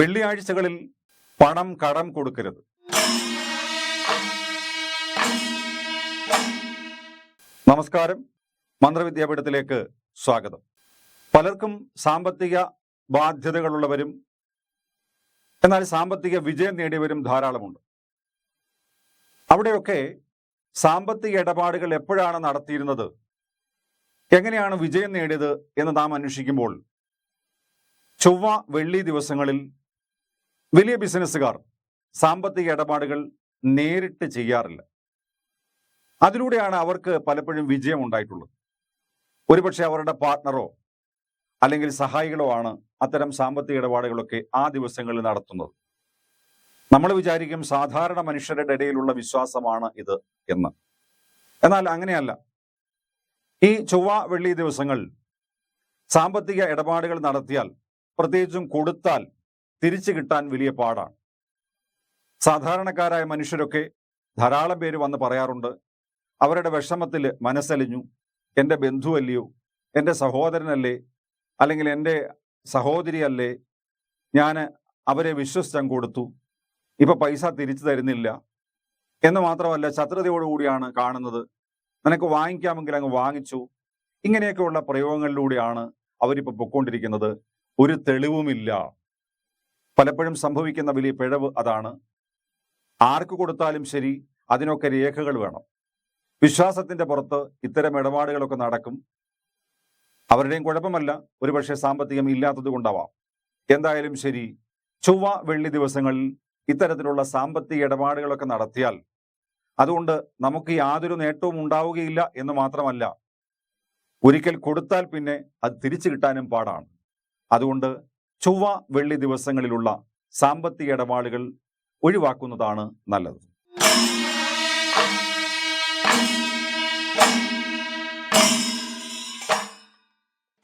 വെള്ളിയാഴ്ചകളിൽ പണം കടം കൊടുക്കരുത്. നമസ്കാരം. മന്ത്രവിദ്യാപീഠത്തിലേക്ക് സ്വാഗതം. പലർക്കും സാമ്പത്തിക ബാധ്യതകളുള്ളവരും എന്നാൽ സാമ്പത്തിക വിജയം നേടിയവരും ധാരാളമുണ്ട്. അവിടെയൊക്കെ സാമ്പത്തിക ഇടപാടുകൾ എപ്പോഴാണ് നടത്തിയിരുന്നത്? എങ്ങനെയാണ് വിജയം നേടിയത് എന്ന് നാം അന്വേഷിക്കുമ്പോൾ ചൊവ്വ വെള്ളി ദിവസങ്ങളിൽ വലിയ ബിസിനസ്സുകാർ സാമ്പത്തിക ഇടപാടുകൾ നേരിട്ട് ചെയ്യാറില്ല. അതിലൂടെയാണ് അവർക്ക് പലപ്പോഴും വിജയം ഉണ്ടായിട്ടുള്ളത്. ഒരുപക്ഷെ അവരുടെ പാർട്ട്ണറോ അല്ലെങ്കിൽ സഹായികളോ ആണ് അത്തരം സാമ്പത്തിക ഇടപാടുകളൊക്കെ ആ ദിവസങ്ങളിൽ നടത്തുന്നത്. നമ്മൾ വിചാരിക്കും സാധാരണ മനുഷ്യരുടെ ഇടയിലുള്ള വിശ്വാസമാണ് ഇത് എന്ന്. എന്നാൽ അങ്ങനെയല്ല. ഈ ചൊവ്വ വെള്ളി ദിവസങ്ങൾ സാമ്പത്തിക ഇടപാടുകൾ നടത്തിയാൽ പ്രത്യേകിച്ചും കൊടുത്താൽ തിരിച്ചു കിട്ടാൻ വലിയ പാടാണ്. സാധാരണക്കാരായ മനുഷ്യരൊക്കെ ധാരാളം പേര് വന്ന് പറയാറുണ്ട് അവരുടെ വിഷമത്തിൽ മനസ്സലിഞ്ഞു എന്റെ ബന്ധുവല്ലയോ? എന്റെ സഹോദരനല്ലേ? അല്ലെങ്കിൽ എന്റെ സഹോദരിയല്ലേ? ഞാൻ അവരെ വിശ്വസിച്ചങ്ങ് കൊടുത്തു. ഇപ്പം പൈസ തിരിച്ചു തരുന്നില്ല. എന്ന് മാത്രമല്ല ശത്രുതയോടുകൂടിയാണ് കാണുന്നത്. നിനക്ക് വാങ്ങിക്കാമെങ്കിൽ അങ്ങ് വാങ്ങിച്ചു. ഇങ്ങനെയൊക്കെയുള്ള പ്രയോഗങ്ങളിലൂടെയാണ് അവരിപ്പോൾ പൊക്കോണ്ടിരിക്കുന്നത്. ഒരു തെളിവുമില്ല. പലപ്പോഴും സംഭവിക്കുന്ന വലിയ പിഴവ് അതാണ്. ആർക്ക് കൊടുത്താലും ശരി അതിനൊക്കെ രേഖകൾ വേണം. വിശ്വാസത്തിന്റെ പുറത്ത് ഇത്തരം ഇടപാടുകളൊക്കെ നടക്കും. അവരുടെയും കുഴപ്പമല്ല ഒരുപക്ഷെ സാമ്പത്തികം ഇല്ലാത്തത് കൊണ്ടാവാം. എന്തായാലും ശരി ചൊവ്വ വെള്ളി ദിവസങ്ങളിൽ ഇത്തരത്തിലുള്ള സാമ്പത്തിക ഇടപാടുകളൊക്കെ നടത്തിയാൽ അതുകൊണ്ട് നമുക്ക് യാതൊരു നേട്ടവും ഉണ്ടാവുകയില്ല എന്ന് മാത്രമല്ല ഒരിക്കൽ കൊടുത്താൽ പിന്നെ അത് തിരിച്ചു കിട്ടാനും പാടാണ്. അതുകൊണ്ട് ചൊവ്വ വെള്ളി ദിവസങ്ങളിലുള്ള സാമ്പത്തിക ഇടപാടുകൾ ഒഴിവാക്കുന്നതാണ് നല്ലത്.